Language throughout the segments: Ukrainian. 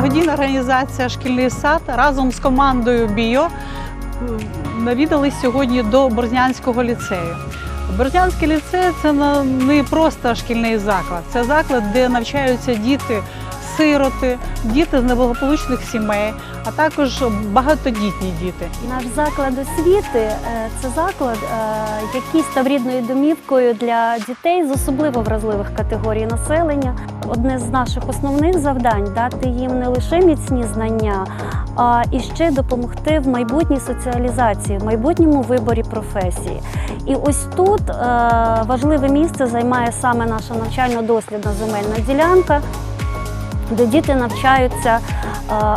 благодійна організація Шкільний сад разом з командою Біо навідались сьогодні до Борзнянського ліцею. Борзнянський ліцей це не просто шкільний заклад, це заклад, де навчаються діти. Сироти, діти з неблагополучних сімей, а також багатодітні діти. Наш заклад освіти е, це заклад, е, який став рідною домівкою для дітей з особливо вразливих категорій населення. Одне з наших основних завдань дати їм не лише міцні знання, а і ще допомогти в майбутній соціалізації, в майбутньому виборі професії. І ось тут е, важливе місце займає саме наша навчально-дослідна земельна ділянка де діти навчаються е,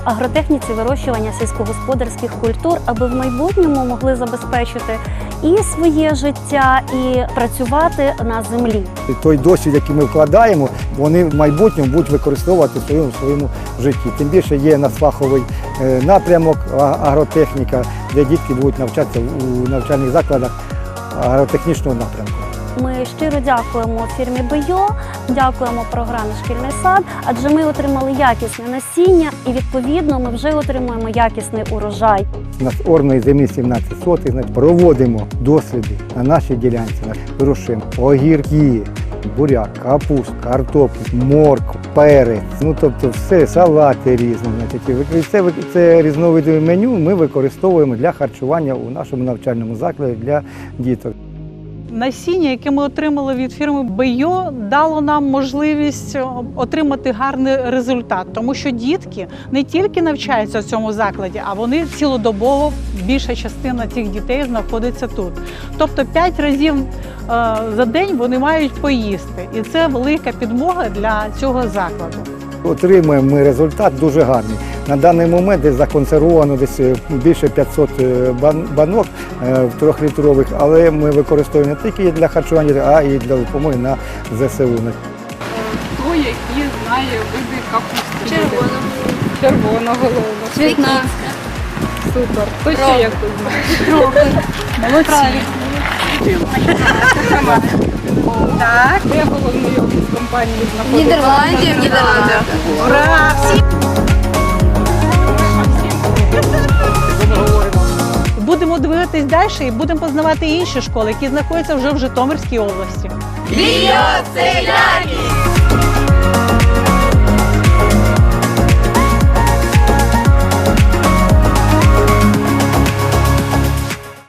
агротехніці вирощування сільськогосподарських культур, аби в майбутньому могли забезпечити і своє життя, і працювати на землі. І той досвід, який ми вкладаємо, вони в майбутньому будуть використовувати в своєму, своєму житті. Тим більше є на фаховий е, напрямок агротехніка, де дітки будуть навчатися у навчальних закладах агротехнічного напрямку. Ми щиро дякуємо фірмі Бийо, дякуємо програмі Шкільний сад, адже ми отримали якісне насіння, і відповідно ми вже отримуємо якісний урожай. У нас орної землі 17 сотих, проводимо досліди на нашій ділянці. Вирощуємо огірки, буряк, капуст, картоплю, моркву, перець, ну тобто все, салати різні. Це, це різновиди меню ми використовуємо для харчування у нашому навчальному закладі для діток. Насіння, яке ми отримали від фірми Бейо, дало нам можливість отримати гарний результат, тому що дітки не тільки навчаються в цьому закладі, а вони цілодобово більша частина цих дітей знаходиться тут. Тобто 5 разів е, за день вони мають поїсти, і це велика підмога для цього закладу. Отримуємо ми результат дуже гарний. На даний момент десь законсервовано десь е, більше 500 е, банок е, в трьохлітрових, але ми використовуємо не тільки для харчування, а і для допомоги на ЗСУ. Хто які знає види капусти? Червоного. Червоноголового. Цвітна. Супер. Хто ще Ром. яку знає? Молодці! Так, Де головний офіс компанії знаходиться? Нідерландів, Нідерландів. Ура! Будемо дивитись далі і будемо познавати інші школи, які знаходяться вже в Житомирській області. Біо селяні!